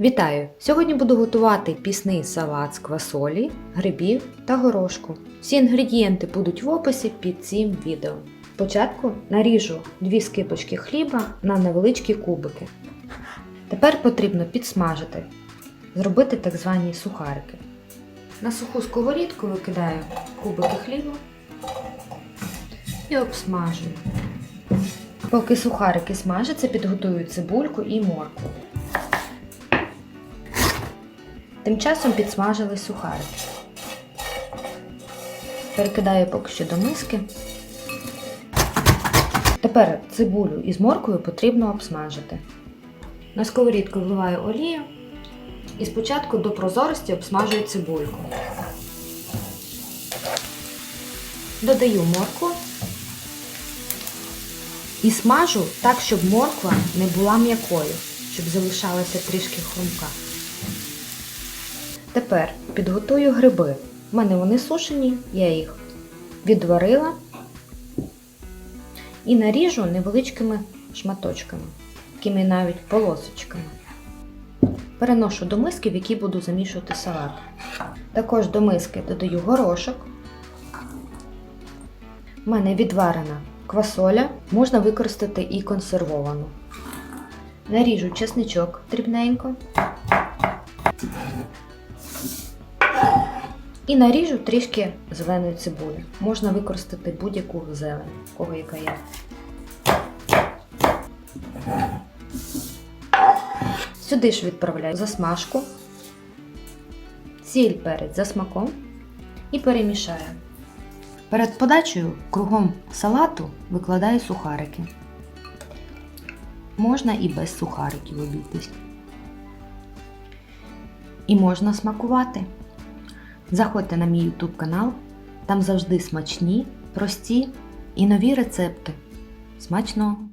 Вітаю! Сьогодні буду готувати пісний салат з квасолі, грибів та горошку. Всі інгредієнти будуть в описі під цим відео. Спочатку наріжу дві скибочки хліба на невеличкі кубики. Тепер потрібно підсмажити, зробити так звані сухарики. На суху сковорідку викидаю кубики хліба і обсмажую. Поки сухарики смажаться, підготую цибульку і моркву. Тим часом підсмажили сухарики. Перекидаю поки що до миски. Тепер цибулю із морквою потрібно обсмажити. На сковорідку вливаю олію і спочатку до прозорості обсмажую цибульку. Додаю моркву і смажу так, щоб морква не була м'якою, щоб залишалася трішки хрумка. Тепер підготую гриби. У мене вони сушені, я їх відварила і наріжу невеличкими шматочками, такими навіть полосочками. Переношу до миски, в якій буду замішувати салат. Також до миски додаю горошок. У мене відварена квасоля, можна використати і консервовану. Наріжу чесничок дрібненько. І наріжу трішки зеленої цибулі. Можна використати будь-яку зелень, кого яка є. Сюди ж відправляю засмажку, сіль перець за смаком і перемішаю. Перед подачею кругом салату викладаю сухарики. Можна і без сухариків обійтись. І можна смакувати. Заходьте на мій YouTube канал, там завжди смачні, прості і нові рецепти. Смачного!